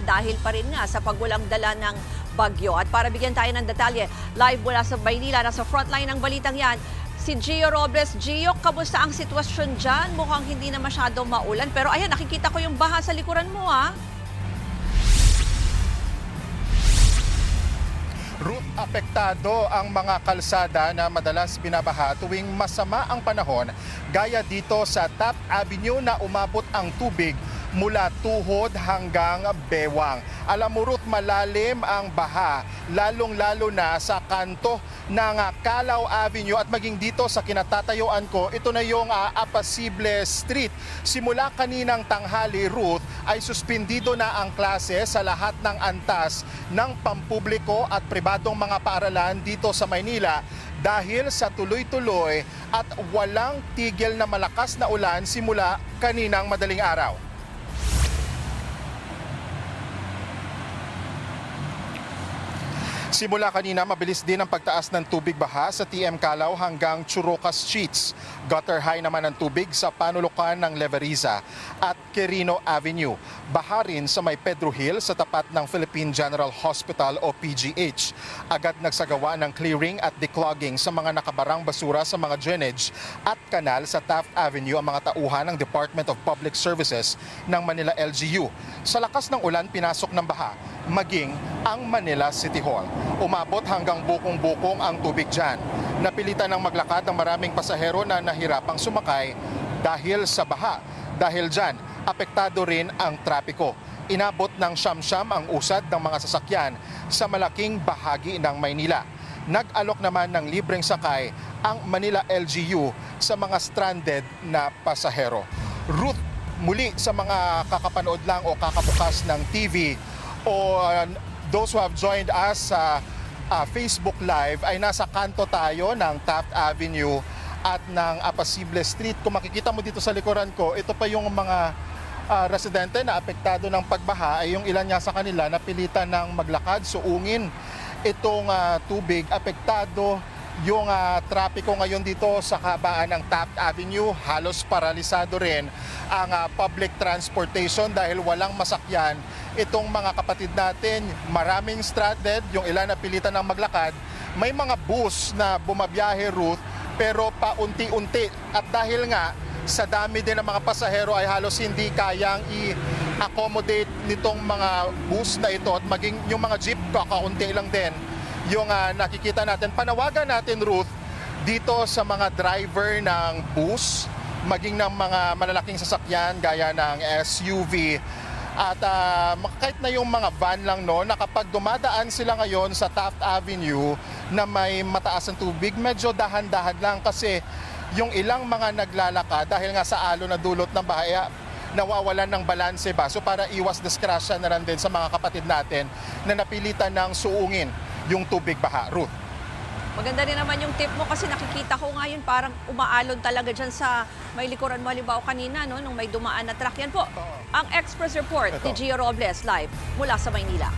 Dahil pa rin nga sa pagwalang dala ng bagyo. At para bigyan tayo ng detalye, live mula sa Maynila, nasa frontline ng balitang yan, si Gio Robles. Gio, kamusta ang sitwasyon dyan? Mukhang hindi na masyadong maulan. Pero ayan, nakikita ko yung baha sa likuran mo, ah. Route apektado ang mga kalsada na madalas binabaha tuwing masama ang panahon gaya dito sa Taft Avenue na umabot ang tubig mula tuhod hanggang bewang. Alam mo Ruth, malalim ang baha, lalong-lalo na sa kanto ng Calao Avenue at maging dito sa kinatatayuan ko, ito na yung ah, Apasible Street. Simula kaninang tanghali, Ruth, ay suspindido na ang klase sa lahat ng antas ng pampubliko at pribadong mga paaralan dito sa Maynila dahil sa tuloy-tuloy at walang tigil na malakas na ulan simula kaninang madaling araw. Simula kanina, mabilis din ang pagtaas ng tubig baha sa TM Calao hanggang Churocas Streets. Gutter high naman ang tubig sa panulukan ng Leveriza at Quirino Avenue. Baha rin sa may Pedro Hill sa tapat ng Philippine General Hospital o PGH. Agad nagsagawa ng clearing at declogging sa mga nakabarang basura sa mga drainage at kanal sa Taft Avenue ang mga tauhan ng Department of Public Services ng Manila LGU. Sa lakas ng ulan, pinasok ng baha maging ang Manila City Hall. Umabot hanggang bukong-bukong ang tubig dyan. Napilitan ng maglakad ang maraming pasahero na nahirapang sumakay dahil sa baha. Dahil dyan, apektado rin ang trapiko. Inabot ng siyam-siyam ang usad ng mga sasakyan sa malaking bahagi ng Maynila. Nag-alok naman ng libreng sakay ang Manila LGU sa mga stranded na pasahero. Ruth, muli sa mga kakapanood lang o kakabukas ng TV, o uh, those who have joined us sa uh, Facebook Live ay nasa kanto tayo ng Taft Avenue at ng Apasible Street. Kung makikita mo dito sa likuran ko, ito pa yung mga uh, residente na apektado ng pagbaha ay yung ilan nga sa kanila napilitan ng maglakad, suungin itong uh, tubig. Apektado yung uh, trapiko ngayon dito sa kabaan ng Taft Avenue. Halos paralisado rin ang uh, public transportation dahil walang masakyan itong mga kapatid natin. Maraming stranded, yung ilan na pilitan ng maglakad. May mga bus na bumabiyahe route pero paunti-unti. At dahil nga sa dami din ng mga pasahero ay halos hindi kayang i-accommodate nitong mga bus na ito at maging yung mga jeep kakaunti lang din yung uh, nakikita natin. Panawagan natin Ruth dito sa mga driver ng bus maging ng mga malalaking sasakyan gaya ng SUV at uh, kahit na yung mga van lang no, na dumadaan sila ngayon sa Taft Avenue na may mataas ang tubig, medyo dahan-dahan lang kasi yung ilang mga naglalakad dahil nga sa alo na dulot ng bahaya, nawawalan ng balanse ba? So para iwas diskrasya na rin din sa mga kapatid natin na napilitan ng suungin yung tubig baha. Ruth. Maganda rin naman yung tip mo kasi nakikita ko ngayon parang umaalon talaga dyan sa may likuran mo. Halimbawa kanina, no, nung may dumaan na truck. Yan po, ang Express Report ni Ito. Gio Robles live mula sa Maynila.